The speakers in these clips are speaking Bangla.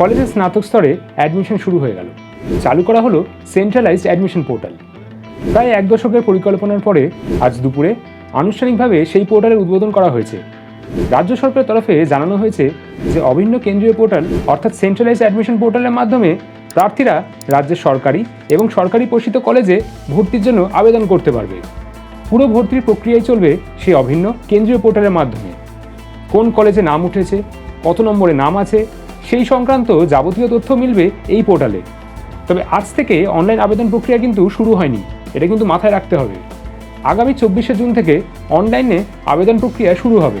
কলেজের স্নাতক স্তরে অ্যাডমিশন শুরু হয়ে গেল। চালু করা হলো সেন্ট্রালাইজড অ্যাডমিশন পোর্টাল প্রায় এক দশকের পরিকল্পনার পরে আজ দুপুরে আনুষ্ঠানিকভাবে সেই পোর্টালের উদ্বোধন করা হয়েছে। রাজ্য সরকারের তরফে জানানো হয়েছে যে, অভিন্ন কেন্দ্রীয় পোর্টাল অর্থাৎ সেন্ট্রালাইজড অ্যাডমিশন পোর্টালের মাধ্যমে প্রার্থীরা রাজ্যের সরকারি এবং সরকারি পোষিত কলেজে ভর্তির জন্য আবেদন করতে পারবে। পুরো ভর্তির প্রক্রিয়াই চলবে সেই অভিন্ন কেন্দ্রীয় পোর্টালের মাধ্যমে। কোন কলেজে নাম উঠেছে, কত নম্বরে নাম আছে সেই সংক্রান্ত যাবতীয় তথ্য মিলবে এই পোর্টালে। তবে আজ থেকে অনলাইন আবেদন প্রক্রিয়া কিন্তু শুরু হয়নি। এটা কিন্তু মাথায় রাখতে হবে। আগামী চব্বিশে জুন থেকে অনলাইনে আবেদন প্রক্রিয়া শুরু হবে।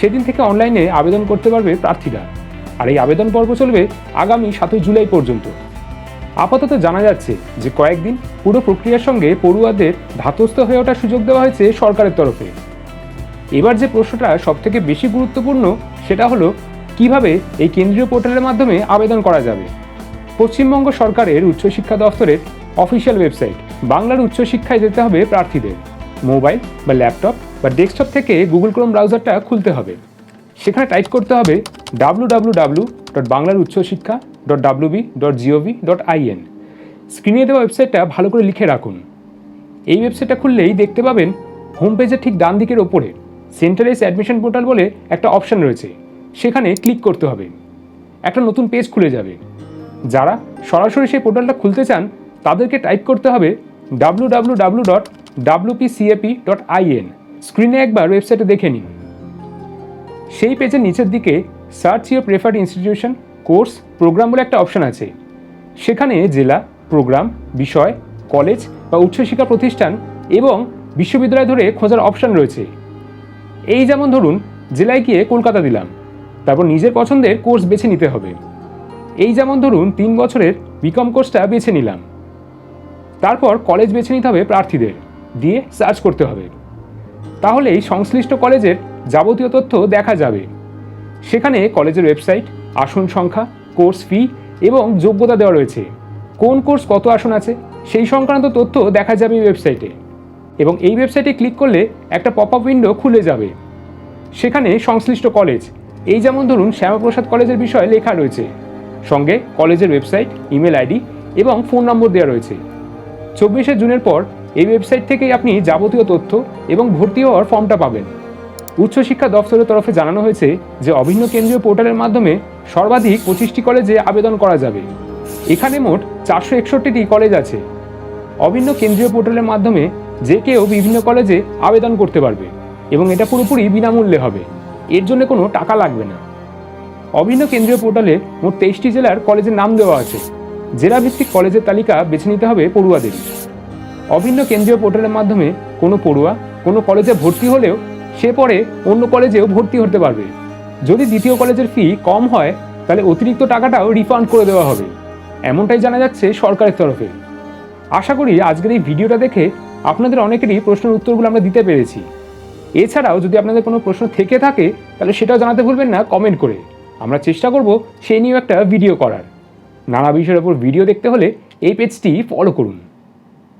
সেদিন থেকে অনলাইনে আবেদন করতে পারবে প্রার্থীরা। আর এই আবেদন পর্ব চলবে আগামী সাতই জুলাই পর্যন্ত। আপাতত জানা যাচ্ছে যে কয়েকদিন পুরো প্রক্রিয়ার সঙ্গে পড়ুয়াদের ধাতস্থ হয়ে ওঠার সুযোগ দেওয়া হয়েছে সরকারের তরফে। এবার যে প্রশ্নটা সবথেকে বেশি গুরুত্বপূর্ণ সেটা হলো কীভাবে এই কেন্দ্রীয় পোর্টালের মাধ্যমে আবেদন করা যাবে? পশ্চিমবঙ্গ সরকারের উচ্চশিক্ষা দফতরের অফিসিয়াল ওয়েবসাইট, বাংলার উচ্চশিক্ষায় যেতে হবে প্রার্থীদের। মোবাইল বা ল্যাপটপ বা ডেস্কটপ থেকে গুগল ক্রোম ব্রাউজারটা খুলতে হবে। সেখানে টাইপ করতে হবে ডাব্লু ডাব্লু ডাব্লু ডট বাংলার উচ্চশিক্ষা dot WB dot GOV dot IN স্ক্রিনে দেওয়া ওয়েবসাইটটা ভালো করে লিখে রাখুন। এই ওয়েবসাইটটা খুললেই দেখতে পাবেন, হোম পেজের ঠিক ডান দিকের ওপরে সেন্টারাইজ অ্যাডমিশন পোর্টাল বলে একটা অপশন রয়েছে। সেখানে ক্লিক করতে হবে। একটা নতুন পেজ খুলে যাবে। যারা সরাসরি সেই পোর্টালটা খুলতে চান, তাদেরকে টাইপ করতে হবে W W W dot WPCAP dot IN স্ক্রিনে একবার ওয়েবসাইটে দেখে নিন। সেই পেজের নিচের দিকে search your preferred institution, course, programme বলে একটা অপশন আছে। সেখানে জেলা, প্রোগ্রাম, বিষয়, কলেজ বা উচ্চশিক্ষা প্রতিষ্ঠান এবং বিশ্ববিদ্যালয় ধরে খোঁজার অপশন রয়েছে। এই যেমন ধরুন, জেলায় গিয়ে কলকাতা দিলাম। তারপর নিজের পছন্দের কোর্স বেছে নিতে হবে। এই যেমন ধরুন, তিন বছরের বিকম কোর্সটা বেছে নিলাম। তারপর কলেজ বেছে নিতে হবে প্রার্থীদের, দিয়ে সার্চ করতে হবে। তাহলেই সংশ্লিষ্ট কলেজের যাবতীয় তথ্য দেখা যাবে। সেখানে কলেজের ওয়েবসাইট, আসন সংখ্যা, কোর্স ফি এবং যোগ্যতা দেওয়া রয়েছে। কোন কোর্স কত আসন আছে, সেই সংক্রান্ত তথ্য দেখা যাবে এই ওয়েবসাইটে। এবং এই ওয়েবসাইটে ক্লিক করলে একটা পপ আপ উইন্ডো খুলে যাবে। সেখানে সংশ্লিষ্ট কলেজ এই যেমন ধরুন শ্যামাপ্রসাদ কলেজের বিষয়ে লেখা রয়েছে। সঙ্গে কলেজের ওয়েবসাইট, ইমেল আইডি এবং ফোন নম্বর দেওয়া রয়েছে। চব্বিশে জুনের পর এই ওয়েবসাইট থেকেই আপনি যাবতীয় তথ্য এবং ভর্তি হওয়ার ফর্মটা পাবেন। উচ্চশিক্ষা দফতরের তরফে জানানো হয়েছে যে অভিন্ন কেন্দ্রীয় পোর্টালের মাধ্যমে সর্বাধিক পঁচিশটি কলেজে আবেদন করা যাবে। এখানে মোট চারশো একষট্টিটি কলেজ আছে। অভিন্ন কেন্দ্রীয় পোর্টালের মাধ্যমে যে কেউ বিভিন্ন কলেজে আবেদন করতে পারবে এবং এটা পুরোপুরি বিনামূল্যে হবে। এর জন্য কোনো টাকা লাগবে না। অভিন্ন কেন্দ্রীয় পোর্টালে মোট তেইশটি জেলার কলেজের নাম দেওয়া আছে। জেলা ভিত্তিক কলেজের তালিকা বেছে নিতে হবে পড়ুয়াদের। অভিন্ন কেন্দ্রীয় পোর্টালের মাধ্যমে কোনো পড়ুয়া কোনো কলেজে ভর্তি হলেও সে পরে অন্য কলেজেও ভর্তি হতে পারবে। যদি দ্বিতীয় কলেজের ফি কম হয়, তাহলে অতিরিক্ত টাকাটাও রিফান্ড করে দেওয়া হবে। এমনটাই জানা যাচ্ছে সরকারের তরফে। আশা করি আজকের এই ভিডিওটা দেখে আপনাদের অনেকেরই প্রশ্নের উত্তরগুলো আমরা দিতে পেরেছি। এছাড়াও যদি আপনাদের কোনো প্রশ্ন থেকে থাকে, তাহলে সেটাও জানাতে ভুলবেন না কমেন্ট করে। আমরা চেষ্টা করব সেই নিয়েও একটা ভিডিও করার। নানা বিষয়ের ওপর ভিডিও দেখতে হলে এই পেজটি ফলো করুন।